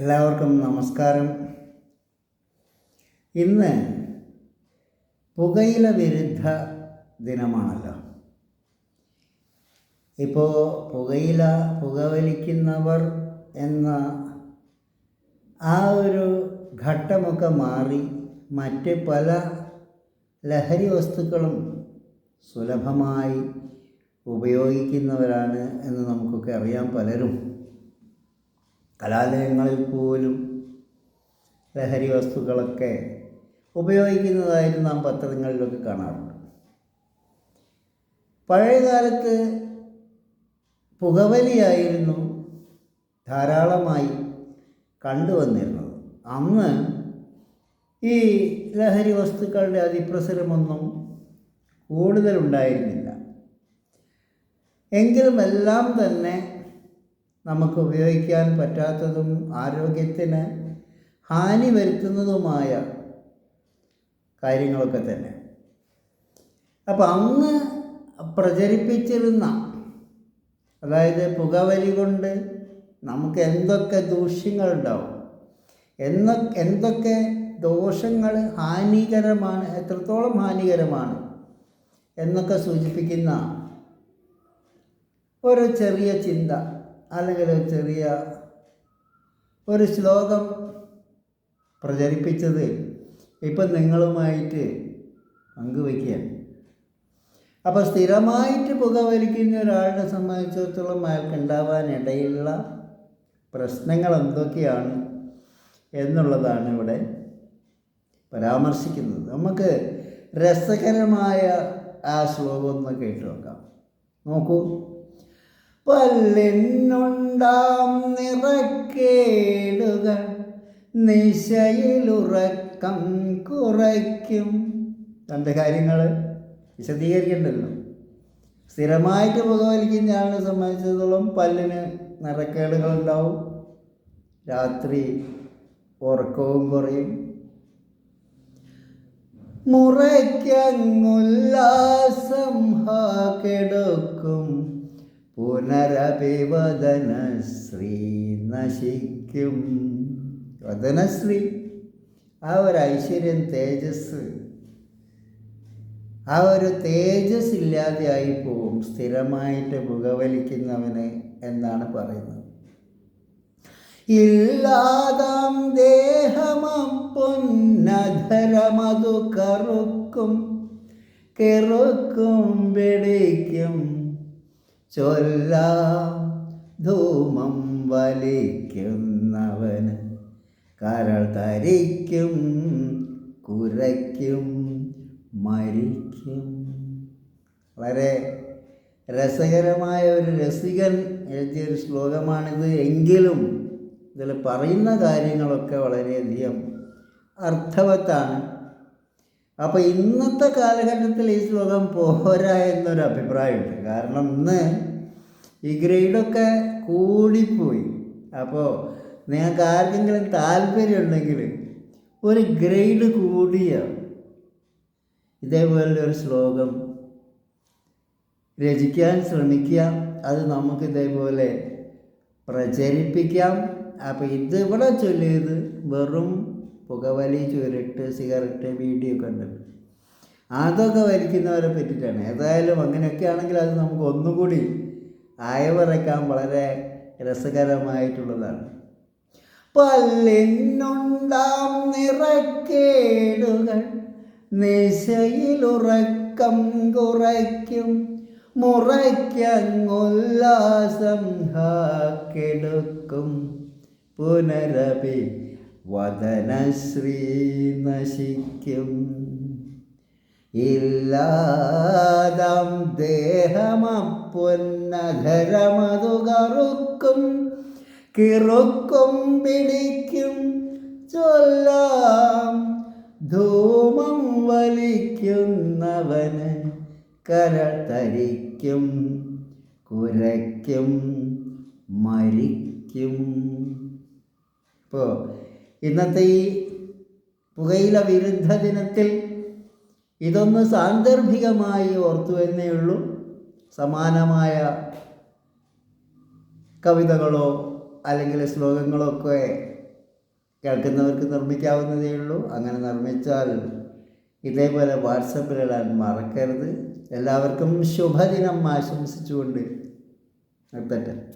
എല്ലാവർക്കും നമസ്കാരം. ഇന്ന് പുകയില വിരുദ്ധ ദിനമാണല്ലോ. ഇപ്പോൾ പുകയില പുകവലിക്കുന്നവർ എന്ന ആ ഒരു ഘട്ടമൊക്കെ മാറി മറ്റ് പല ലഹരി വസ്തുക്കളും സുലഭമായി ഉപയോഗിക്കുന്നവരാണ് എന്ന് നമുക്കൊക്കെ അറിയാം പലരും. കലാലയങ്ങളിൽ പോലും ലഹരി വസ്തുക്കളൊക്കെ ഉപയോഗിക്കുന്നതായിട്ട് നാം പത്രങ്ങളിലൊക്കെ കാണാറുണ്ട്. പഴയകാലത്ത് പുകവലിയായിരുന്നു ധാരാളമായി കണ്ടുവന്നിരുന്നത്. അന്ന് ഈ ലഹരി വസ്തുക്കളുടെ അതിപ്രസരമൊന്നും കൂടുതലുണ്ടായിരുന്നില്ല. എങ്കിലും എല്ലാം തന്നെ നമുക്ക് ഉപയോഗിക്കാൻ പറ്റാത്തതും ആരോഗ്യത്തിന് ഹാനി വരുത്തുന്നതുമായ കാര്യങ്ങളൊക്കെ തന്നെ. അപ്പം അന്ന് പ്രചരിപ്പിച്ചിരുന്ന അതായത് പുകവലി കൊണ്ട് നമുക്ക് എന്തൊക്കെ ദൂഷ്യങ്ങളുണ്ടാവും എന്ന എന്തൊക്കെ ദോഷങ്ങൾ ഹാനികരമാണ് എത്രത്തോളം ഹാനികരമാണ് എന്നൊക്കെ സൂചിപ്പിക്കുന്ന ഒരു ചെറിയ ചിന്ത. അല്ലെങ്കിൽ ചെറിയ ഒരു ശ്ലോകം പ്രചരിപ്പിച്ചത് ഇപ്പം നിങ്ങളുമായിട്ട് പങ്കുവയ്ക്കുകയാണ്. അപ്പോൾ സ്ഥിരമായിട്ട് പുകവലിക്കുന്ന ഒരാളിനെ സംബന്ധിച്ചിടത്തോളം അയാൾക്ക് ഉണ്ടാവാനിടയുള്ള പ്രശ്നങ്ങൾ എന്തൊക്കെയാണ് എന്നുള്ളതാണ് ഇവിടെ പരാമർശിക്കുന്നത്. നമുക്ക് രസകരമായ ആ ശ്ലോകം ഒന്ന് കേട്ടു നോക്കാം. നോക്കൂ. പല്ലിനുണ്ടാം നിറക്കേടുകൾ നിശയിലുറക്കം കുറയ്ക്കും. രണ്ട് കാര്യങ്ങൾ വിശദീകരിക്കേണ്ടല്ലോ സ്ഥിരമായിട്ട് പുകവലിക്കുന്ന ആളിനെ സംബന്ധിച്ചിടത്തോളം പല്ലിന് നിറക്കേടുകൾ ഉണ്ടാവും രാത്രി ഉറക്കവും കുറയും. മുറയ്ക്കങ്ങുല്ലാസം ഹാ കെടുക്കും. പുനരഭിവദന ശ്രീ നശിക്കും. വദനശ്രീ ആ ഒരു ഐശ്വര്യം തേജസ്. ആ ഒരു തേജസ് ഇല്ലാതെയായി പോവും. സ്ഥിരമായിട്ട് പുകവലിക്കുന്നവന് എന്നാണ് പറയുന്നത്. ഇല്ലാതാം ദേഹമം പൊന്നധരമതു കറുക്കും കെറുക്കും പിടിക്കും ചൊല്ലാം ധൂമം വലിക്കുന്നവന് കരൾ തരിക്കും കുരയ്ക്കും മരിക്കും. വളരെ രസകരമായ ഒരു രസികൻ എഴുതിയൊരു ശ്ലോകമാണിത്. എങ്കിലും ഇതിൽ പറയുന്ന കാര്യങ്ങളൊക്കെ വളരെയധികം അർത്ഥവത്താണ്. അപ്പോൾ ഇന്നത്തെ കാലഘട്ടത്തിൽ ഈ ശ്ലോകം പോരാ എന്നൊരു അഭിപ്രായമുണ്ട്. കാരണം ഇന്ന് ഈ ഗ്രേഡൊക്കെ കൂടിപ്പോയി. അപ്പോൾ നിങ്ങൾക്ക് ആർക്കെങ്കിലും താല്പര്യമുണ്ടെങ്കിൽ ഒരു ഗ്രേഡ് കൂടിയ ഇതേപോലുള്ള ഒരു ശ്ലോകം രചിക്കാൻ ശ്രമിക്കുക. അത് നമുക്ക് ഇതേപോലെ പ്രചരിപ്പിക്കാം. അപ്പോൾ ഇത് ഇവിടെ ചൊല്ലിയത് വെറും പുകവലി ചുരുട്ട് സിഗരറ്റ് ബീഡിയൊക്കെ ഉണ്ട്. അതൊക്കെ വലിക്കുന്നവരെ പറ്റിയിട്ടാണ്. ഏതായാലും അങ്ങനെയൊക്കെ ആണെങ്കിൽ അത് നമുക്ക് ഒന്നുകൂടി അയവിറക്കാൻ വളരെ രസകരമായിട്ടുള്ളതാണ്. പല്ലിനുണ്ടാം നിറക്കേടുകൾ നിശയിലുറക്കം കുറയ്ക്കും മുറയ്ക്കങ്ങുല്ലാസം ഹാക്കെടുക്കും. പുനരപി വദനശ്രീ നശിക്കും. ഇല്ലാതം ദേഹമപ്പൊന്നധരമതു കറുക്കും കിറുക്കും പിടിക്കും. ചൊല്ലാം ധൂമം വലിക്കുന്നവന് കരതരിക്കും കുരയ്ക്കും മരിക്കും. ഇപ്പോൾ ഇന്നത്തെ ഈ പുകയില വിരുദ്ധ ദിനത്തിൽ ഇതൊന്ന് സാന്ദർഭികമായി ഓർത്തു എന്നേ ഉള്ളൂ. സമാനമായ കവിതകളോ അല്ലെങ്കിൽ ശ്ലോകങ്ങളോ ഒക്കെ കേൾക്കുന്നവർക്ക് നിർമ്മിക്കാവുന്നതേ ഉള്ളൂ. അങ്ങനെ നിർമ്മിച്ചാൽ ഇതേപോലെ വാട്സപ്പിലിടാൻ മറക്കരുത്. എല്ലാവർക്കും ശുഭദിനം ആശംസിച്ചുകൊണ്ട് നിർത്തട്ടെ.